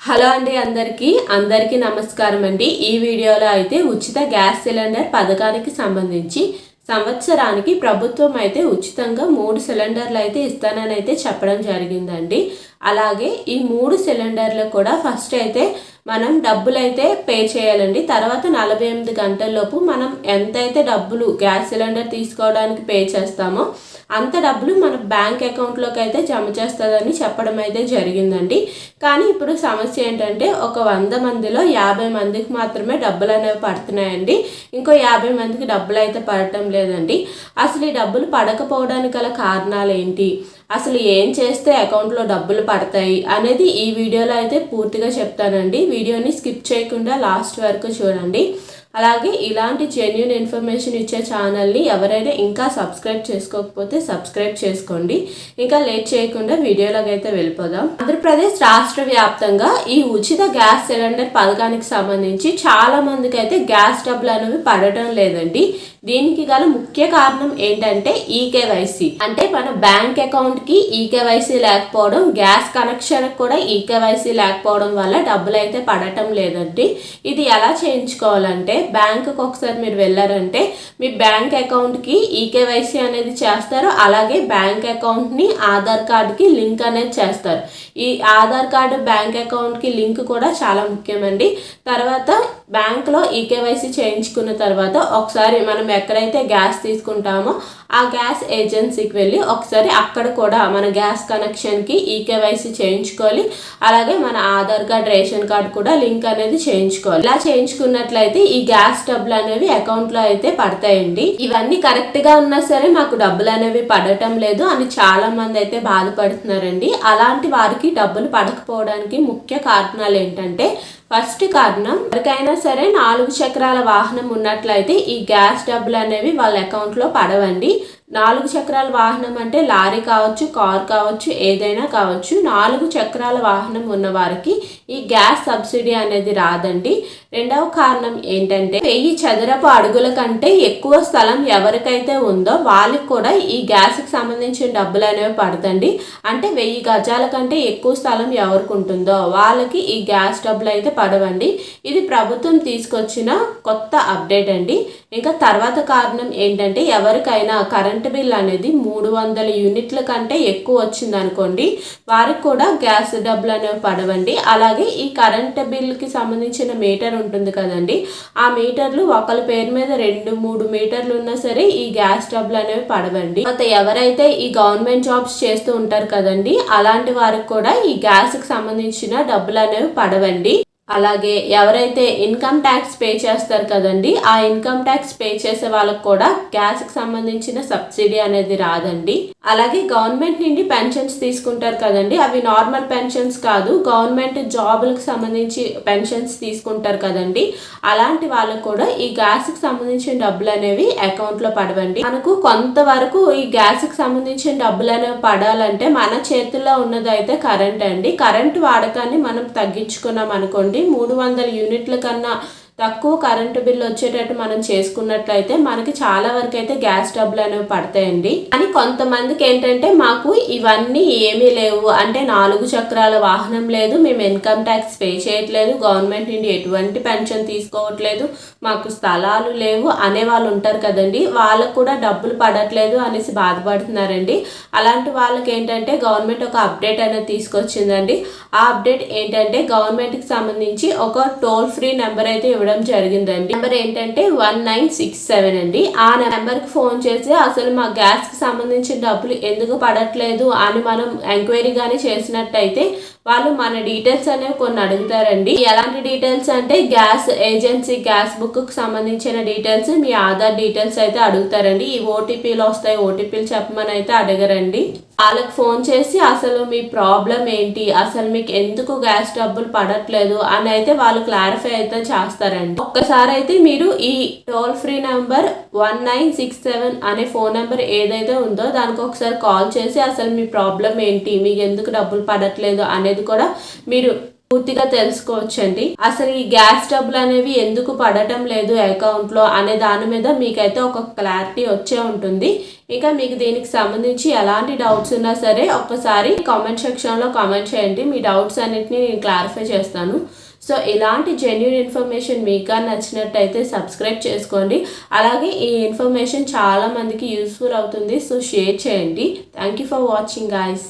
Hello అండి అందరికీ. అందరికీ నమస్కారం అండి. ఈ వీడియోలో అయితే ఉచిత గ్యాస్ సిలిండర్ పథకానికి సంబంధించి సంవత్సరానికి ప్రభుత్వం అయితే ఉచితంగా మూడు సిలిండర్లు అయితే ఇస్తానని అయితే చెప్పడం జరిగిందండి. అలాగే ఈ మూడు సిలిండర్లు కూడా ఫస్ట్ అయితే మనం డబ్బులు అయితే పే చేయాలండి. తర్వాత నలభై ఎనిమిది గంటల్లోపు మనం ఎంతైతే డబ్బులు గ్యాస్ సిలిండర్ తీసుకోవడానికి పే చేస్తామో అంత డబ్బులు మన బ్యాంక్ అకౌంట్లోకి అయితే జమ చేస్తుందని చెప్పడం అయితే జరిగిందండి. కానీ ఇప్పుడు సమస్య ఏంటంటే ఒక వంద మందిలో యాభై మందికి మాత్రమే డబ్బులు అనేవి పడుతున్నాయండి. ఇంకో యాభై మందికి డబ్బులు అయితే పడటం లేదండి. అసలు ఈ డబ్బులు పడకపోవడానికి గల కారణాలు ఏంటి అసలు ఏం చేస్తే అకౌంట్లో డబ్బులు పడతాయి అనేది ఈ వీడియోలో అయితే పూర్తిగా చెప్తానండి. వీడియోని స్కిప్ చేయకుండా లాస్ట్ వరకు చూడండి. అలాగే ఇలాంటి జెన్యున్ ఇన్ఫర్మేషన్ ఇచ్చే ఛానల్ని ఎవరైనా ఇంకా సబ్స్క్రైబ్ చేసుకోకపోతే సబ్స్క్రైబ్ చేసుకోండి. ఇంకా లేట్ చేయకుండా వీడియోలోకి అయితే వెళ్ళిపోదాం. ఆంధ్రప్రదేశ్ రాష్ట్ర వ్యాప్తంగా ఈ ఉచిత గ్యాస్ సిలిండర్ పథకానికి సంబంధించి చాలా మందికి అయితే గ్యాస్ డబ్బులు అనేవి పడటం లేదండి. దీనికి గల ముఖ్య కారణం ఏంటంటే ఈకేవైసీ అంటే మన బ్యాంక్ అకౌంట్కి ఈకేవైసీ లేకపోవడం గ్యాస్ కనెక్షన్ కూడా ఈకేవైసీ లేకపోవడం వల్ల డబ్బులు అయితే పడటం లేదండి. ఇది ఎలా చేయించుకోవాలంటే బ్యాంకుకి ఒకసారి మీరు వెళ్ళారంటే మీ బ్యాంక్ అకౌంట్కి ఈకేవైసీ అనేది చేస్తారు. అలాగే బ్యాంక్ అకౌంట్ని ఆధార్ కార్డుకి లింక్ అనేది చేస్తారు. ఈ ఆధార్ కార్డు బ్యాంక్ అకౌంట్కి లింక్ కూడా చాలా ముఖ్యమండి. తర్వాత బ్యాంక్లో ఈకేవైసీ చేయించుకున్న తర్వాత ఒకసారి మనం ఎక్కడైతే గ్యాస్ తీసుకుంటామో ఆ గ్యాస్ ఏజెన్సీకి వెళ్ళి ఒకసారి అక్కడ కూడా మన గ్యాస్ కనెక్షన్కి ఈకేవైసీ చేయించుకోవాలి. అలాగే మన ఆధార్ కార్డ్ రేషన్ కార్డ్ కూడా లింక్ అనేది చేయించుకోవాలి. ఇలా చేయించుకున్నట్లయితే ఈ గ్యాస్ డబ్బులు అనేవి అకౌంట్లో అయితే పడతాయండి. ఇవన్నీ కరెక్ట్గా ఉన్నా సరే మాకు డబ్బులు అనేవి పడటం లేదు అని చాలా మంది అయితే బాధపడుతున్నారండి. అలాంటి వారికి డబ్బులు పడకపోవడానికి ముఖ్య కారణాలు ఏంటంటే ఫస్ట్ కారణం ఎవరికైనా సరే నాలుగు చక్రాల వాహనం ఉన్నట్లయితే ఈ గ్యాస్ డబ్బులు అనేవి వాళ్ళ అకౌంట్లో పడవండి. నాలుగు చక్రాల వాహనం అంటే లారీ కావచ్చు కార్ కావచ్చు ఏదైనా కావచ్చు నాలుగు చక్రాల వాహనం ఉన్న వారికి ఈ గ్యాస్ సబ్సిడీ అనేది రాదండి. రెండవ కారణం ఏంటంటే వెయ్యి చదరపు అడుగుల కంటే ఎక్కువ స్థలం ఎవరికైతే ఉందో వాళ్ళకి కూడా ఈ గ్యాస్కి సంబంధించిన డబ్బులు అనేవి పడతండి అంటే వెయ్యి గజాల కంటే ఎక్కువ స్థలం ఎవరికి ఉంటుందో వాళ్ళకి ఈ గ్యాస్ డబ్బులు అయితే పడవండి. ఇది ప్రభుత్వం తీసుకొచ్చిన కొత్త అప్డేట్ అండి. ఇంకా తర్వాత కారణం ఏంటంటే ఎవరికైనా కరెంట్ బిల్ అనేది మూడు వందల యూనిట్ల కంటే ఎక్కువ వచ్చింది అనుకోండి వారికి కూడా గ్యాస్ డబ్బులు అనేవి పడవండి. అలాగే ఈ కరెంట్ బిల్కి సంబంధించిన మీటర్ ఉంటుంది కదండి ఆ మీటర్లు ఒకరి పేరు మీద రెండు మూడు మీటర్లు ఉన్నా సరే ఈ గ్యాస్ డబ్బులు అనేవి పడవండి. అయితే ఎవరైతే ఈ గవర్నమెంట్ జాబ్స్ చేస్తూ ఉంటారు కదండి అలాంటి వారికి కూడా ఈ గ్యాస్కి సంబంధించిన డబ్బులు అనేవి పడవండి. అలాగే ఎవరైతే ఇన్కమ్ ట్యాక్స్ పే చేస్తారు కదండి ఆ ఇన్కమ్ ట్యాక్స్ పే చేసే వాళ్ళకి కూడా గ్యాస్కి సంబంధించిన సబ్సిడీ అనేది రాదండి. అలాగే గవర్నమెంట్ నుండి పెన్షన్స్ తీసుకుంటారు కదండి అవి నార్మల్ పెన్షన్స్ కాదు గవర్నమెంట్ జాబులకు సంబంధించి పెన్షన్స్ తీసుకుంటారు కదండి. అలాంటి వాళ్ళకు కూడా ఈ గ్యాస్కి సంబంధించిన డబ్బులు అనేవి అకౌంట్లో పడవండి. మనకు కొంతవరకు ఈ గ్యాస్కి సంబంధించిన డబ్బులు అనేవి పడాలంటే మన చేతుల్లో ఉన్నదైతే కరెంట్ అండి. కరెంట్ వాడకాన్ని మనం తగ్గించుకున్నాం అనుకోండి మూడు వందల యూనిట్ల కన్నా తక్కువ కరెంటు బిల్లు వచ్చేటట్టు మనం చేసుకున్నట్లయితే మనకి చాలా వరకు అయితే గ్యాస్ డబ్బులు అనేవి పడతాయండి. కానీ కొంతమందికి ఏంటంటే మాకు ఇవన్నీ ఏమీ లేవు. అంటే నాలుగు చక్రాల వాహనం లేదు. మేము ఇన్కమ్ ట్యాక్స్ పే చేయట్లేదు. గవర్నమెంట్ నుండి ఎటువంటి పెన్షన్ తీసుకోవట్లేదు. మాకు స్థలాలు లేవు అనే వాళ్ళు ఉంటారు కదండి. వాళ్ళకు కూడా డబ్బులు పడట్లేదు అనేసి బాధపడుతున్నారండి. అలాంటి వాళ్ళకి ఏంటంటే గవర్నమెంట్ ఒక అప్డేట్ అనేది తీసుకొచ్చిందండి. ఆ అప్డేట్ ఏంటంటే గవర్నమెంట్కి సంబంధించి ఒక టోల్ ఫ్రీ నెంబర్ అయితే ఇవ్వడం ఇవ్వడం జరిగిందండి. నెంబర్ ఏంటంటే వన్ నైన్ సిక్స్ సెవెన్ అండి. ఆ నెంబర్కి ఫోన్ చేసి అసలు మా గ్యాస్కి సంబంధించిన డబ్బులు ఎందుకు పడట్లేదు అని మనం ఎంక్వైరీ కానీ చేసినట్టయితే వాళ్ళు మన డీటెయిల్స్ అనేవి కొన్ని అడుగుతారండి. ఎలాంటి డీటెయిల్స్ అంటే గ్యాస్ ఏజెన్సీ గ్యాస్ బుక్కి సంబంధించిన డీటెయిల్స్ మీ ఆధార్ డీటెయిల్స్ అయితే అడుగుతారండి. ఈ ఓటీపీలు వస్తాయి ఓటీపీలు చెప్పమని అయితే అడగరండి. వాళ్ళకి ఫోన్ చేసి అసలు మీ ప్రాబ్లం ఏంటి? అసలు మీకు ఎందుకు గ్యాస్ డబ్బులు పడట్లేదు? అని అయితే వాళ్ళు క్లారిఫై అయితే చేస్తారండి. ఒక్కసారి అయితే మీరు ఈ toll free number one nine six seven అనే ఫోన్ నెంబర్ ఏదైతే ఉందో దానికి ఒకసారి కాల్ చేసి అసలు మీ ప్రాబ్లం ఏంటి? మీకు ఎందుకు డబ్బులు పడట్లేదు? అనేది కూడా మీరు పూర్తిగా తెలుసుకోవచ్చండి. అసలు ఈ గ్యాస్ డబ్బులు అనేవి ఎందుకు పడటం లేదు అకౌంట్లో అనే దాని మీద మీకైతే ఒక క్లారిటీ వచ్చే ఉంటుంది. ఇంకా మీకు దీనికి సంబంధించి ఎలాంటి డౌట్స్ ఉన్నా సరే ఒక్కసారి కామెంట్ సెక్షన్లో కామెంట్ చేయండి. మీ డౌట్స్ అన్నిటిని నేను క్లారిఫై చేస్తాను. సో ఇలాంటి జెన్యున్ ఇన్ఫర్మేషన్ మీకు నచ్చినట్టయితే సబ్స్క్రైబ్ చేసుకోండి. అలాగే ఈ ఇన్ఫర్మేషన్ చాలా మందికి యూస్ఫుల్ అవుతుంది. సో షేర్ చేయండి. Thank you for watching guys